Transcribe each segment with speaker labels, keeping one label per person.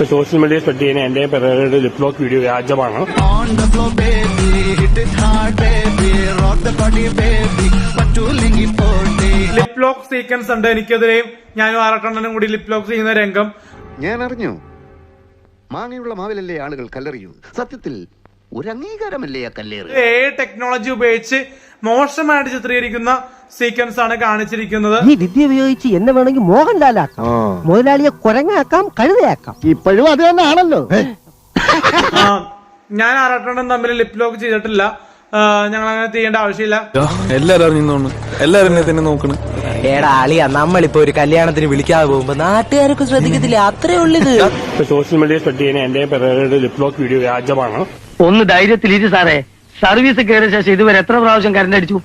Speaker 1: ഇപ്പൊ social media spread ചെയ്യുന്ന എന്റെ പെരേരയുടെ ലിപ് ലോക്ക് വീഡിയോ വ്യാജമാണ്.
Speaker 2: ലിപ് ലോക്ക് സീക്വൻസ് ഉണ്ട്. എനിക്കെതിരെയും ഞാനും ആറട്ടണ്ണനും കൂടി ലിപ് ലോക്ക് ചെയ്യുന്ന രംഗം.
Speaker 3: ഞാൻ അറിഞ്ഞു മാങ്ങയുള്ള മാവിലല്ലേ ആളുകൾ കല്ലെറിയൂ സത്യത്തിൽ ഒരു അംഗീകാരമല്ലേ ആ കല്ലേറ്?
Speaker 2: ഏ ടെക്നോളജി ഉപയോഗിച്ച് മോശമായിട്ട് ചിത്രീകരിക്കുന്ന സീക്വൻസ് ആണ് കാണിച്ചിരിക്കുന്നത്.
Speaker 4: ഈ വിദ്യ ഉപയോഗിച്ച് എന്നെ വേണമെങ്കിൽ മോഹൻലാലാക്കാം. മുതലാളിയെ കുരങ്ങാക്കാം കഴുതയാക്കാം. ഇപ്പോഴും അത് തന്നെ ആണല്ലോ
Speaker 2: ആ, ഞാൻ ആറട്ടണ്ണൻ തമ്മിൽ ലിപ് ലോക്ക് ചെയ്തിട്ടില്ല. ഞങ്ങൾ അങ്ങനെ ചെയ്യേണ്ട ആവശ്യമില്ല.
Speaker 5: എല്ലാരും എല്ലാരും എന്നെ തന്നെ നോക്കണ്.
Speaker 6: എടാ അളിയ നമ്മളിപ്പോ ഒരു കല്യാണത്തിന് വിളിക്കാതെ പോകുമ്പോ നാട്ടുകാരൊക്കെ ശ്രദ്ധിക്കത്തില്ല? അത്രേ ഉള്ളിത്.
Speaker 1: ഇപ്പൊ സോഷ്യൽ മീഡിയ സ്പ്രെഡ് ചെയ്യുന്ന എന്റെ ലിപ് ലോക്ക് വീഡിയോ വ്യാജമാണ്.
Speaker 7: ഒന്ന് ധൈര്യത്തിലിരി സാറേ. സർവീസ് കയറിയ ശേഷം ഇതുവരെ എത്ര പ്രാവശ്യം കരണ്ട് അടിച്ചു?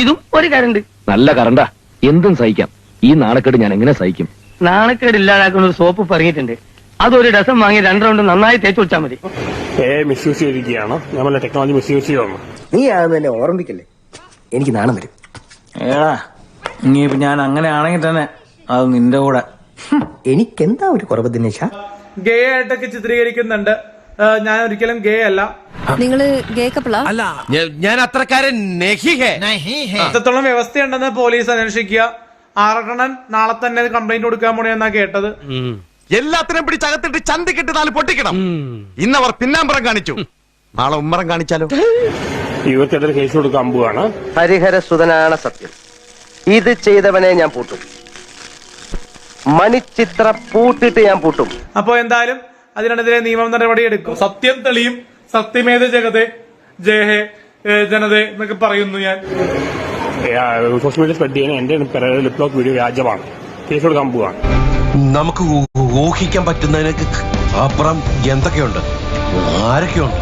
Speaker 7: ഇതും ഒരു കരണ്ട്.
Speaker 8: നല്ല കറണ്ടാ എന്തും സഹിക്കാം. ഈ നാണക്കേട് ഞാൻ എങ്ങനെ സഹിക്കും?
Speaker 7: നാണക്കേട് ഇല്ലാതാക്കുന്ന ഒരു സോപ്പ് പറഞ്ഞിട്ടുണ്ട്. അതൊരു ഡസം വാങ്ങി രണ്ട് റൗണ്ട് നന്നായി തേച്ചു വെച്ചാൽ മതി.
Speaker 1: എ മിസ്യൂസ് ചെയ്തിരിക്കുകയാണ്? നമ്മളെ ടെക്നോളജി മിസ്യൂസ് ചെയ്യുന്നു
Speaker 6: നീ എന്നെ ഓർമ്മിക്കല്ലേ എനിക്ക് നാണം വരും.
Speaker 5: ഏടാ ഇനിയിപ്പോ ഞാൻ അങ്ങനെ ആണെങ്കിൽ തന്നെ അത് നിന്റെ കൂടെ.
Speaker 6: എനിക്കെന്താ ഒരു കുറവ് ദിനേശ?
Speaker 2: ഗേ ആയിട്ടൊക്കെ ചിത്രീകരിക്കുന്നുണ്ട്. ഞാൻ ഒരിക്കലും ഗേ അല്ല.
Speaker 9: നിങ്ങൾ ഗേ കപ്പിളാ
Speaker 8: ഞാൻ അത്രക്കാരൻ
Speaker 2: അത്രത്തോളം വ്യവസ്ഥയുണ്ടെന്ന് പോലീസ് അന്വേഷിക്കുക. ആറട്ടണ്ണൻ നാളെ തന്നെ കംപ്ലൈന്റ് കൊടുക്കാൻ പോണെന്നാ കേട്ടത്.
Speaker 3: എല്ലാത്തിനും പിടിച്ചകത്തിട്ട് ചന്തിക്കിട്ട് നാല് പൊട്ടിക്കണം. ഇന്നവർ പിന്നാമ്പറം കാണിച്ചു. നാളെ ഉമ്മറം കാണിച്ചാലോ?
Speaker 1: ഇവർക്കെതിരെ കേസ് കൊടുക്കാൻ അമ്പുവാണ്
Speaker 6: ഹരിഹര സുതനാണ് സത്യം. ഇത് ചെയ്തവനെ ഞാൻ പൂട്ടും. മണിച്ചിത്ര പൂട്ടിട്ട് ഞാൻ പൂട്ടും.
Speaker 2: അപ്പോ എന്തായാലും അതിനെതിരെ നിയമം നടപടി എടുക്കും സത്യം തെളിയും സത്യമേത ജഗതെ ജയഹേ ജനതേ എന്നൊക്കെ പറയുന്നു ഞാൻ.
Speaker 1: സോഷ്യൽ മീഡിയ സ്പ്രെഡ് ചെയ്യാൻ എന്റെ ലിപ് ലോക്ക് വീഡിയോ വ്യാജമാണ്. കേസ് കൊടുക്കാൻ പോവാണ്.
Speaker 8: നമുക്ക് ഊഹിക്കാൻ പറ്റുന്നതിനൊക്കെ അപ്പുറം എന്തൊക്കെയുണ്ട്? ആരൊക്കെയുണ്ട്?